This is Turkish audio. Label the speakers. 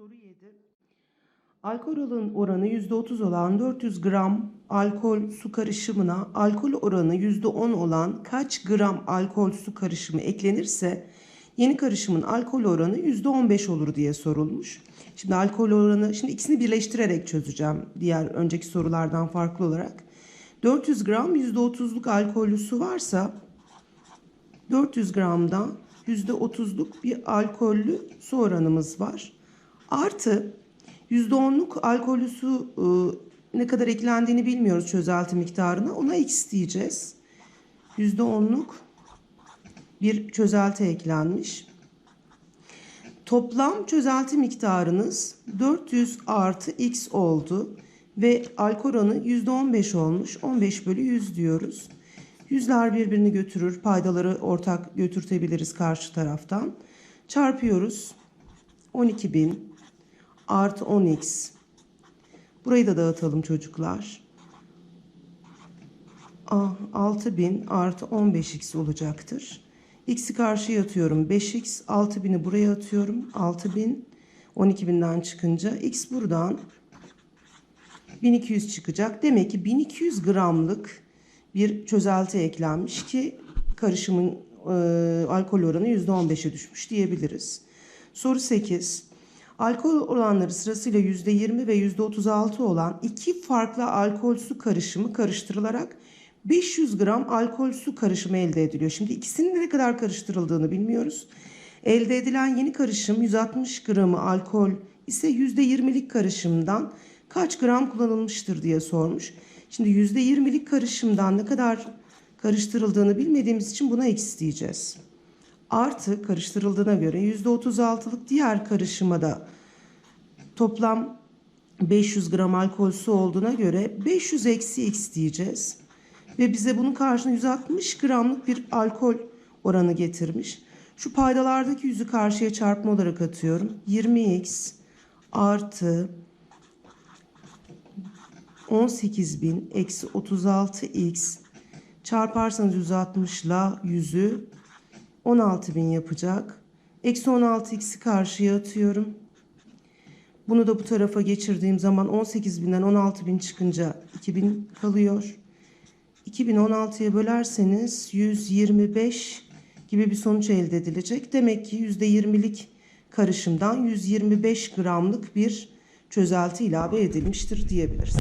Speaker 1: Soru 7. Alkol oran- oranı %30 olan 400 gram alkol su karışımına alkol oranı %10 olan kaç gram alkol su karışımı eklenirse yeni karışımın alkol oranı %15 olur diye sorulmuş. Şimdi alkol oranı, şimdi ikisini birleştirerek çözeceğim diğer önceki sorulardan farklı olarak. 400 gram %30'luk alkollü su varsa 400 gramdan %30'luk bir alkollü su oranımız var. Artı %10'luk alkollü su e, ne kadar eklendiğini bilmiyoruz çözelti miktarına. Ona x diyeceğiz. %10'luk bir çözelti eklenmiş. Toplam çözelti miktarınız 400 artı x oldu ve alkol oranı %15 olmuş. 15 bölü 100 diyoruz. Yüzler birbirini götürür. Paydaları ortak götürtebiliriz karşı taraftan. Çarpıyoruz. 12.000 artı 10x. Burayı da dağıtalım çocuklar. Ah, 6000 artı 15x olacaktır. X'i karşıya atıyorum. 5x 6000'i buraya atıyorum. 6000 12.000'den çıkınca x buradan 1200 çıkacak. Demek ki 1200 gramlık bir çözelti eklenmiş ki karışımın e, alkol oranı %15'e düşmüş diyebiliriz. Soru 8. Alkol oranları sırasıyla %20 ve %36 olan iki farklı alkol su karışımı karıştırılarak 500 gram alkol su karışımı elde ediliyor. Şimdi ikisinin ne kadar karıştırıldığını bilmiyoruz. Elde edilen yeni karışım 160 gramı alkol ise %20'lik karışımdan kaç gram kullanılmıştır diye sormuş. Şimdi %20'lik karışımdan ne kadar karıştırıldığını bilmediğimiz için buna x diyeceğiz. Artı karıştırıldığına göre %36'lık diğer karışıma da toplam 500 gram alkol su olduğuna göre 500 eksi x diyeceğiz. Ve bize bunun karşına 160 gramlık bir alkol oranı getirmiş. Şu paydalardaki yüzü karşıya çarpma olarak atıyorum. 20x artı 18.000 eksi 36x çarparsanız 160 ile 100'ü 16.000 yapacak. Eksi 16x'i karşıya atıyorum. Bunu da bu tarafa geçirdiğim zaman 18.000'den 16.000 çıkınca 2000 kalıyor. 2016'ya bölerseniz 125 gibi bir sonuç elde edilecek. Demek ki %20'lik karışımdan 125 gramlık bir çözelti ilave edilmiştir diyebiliriz.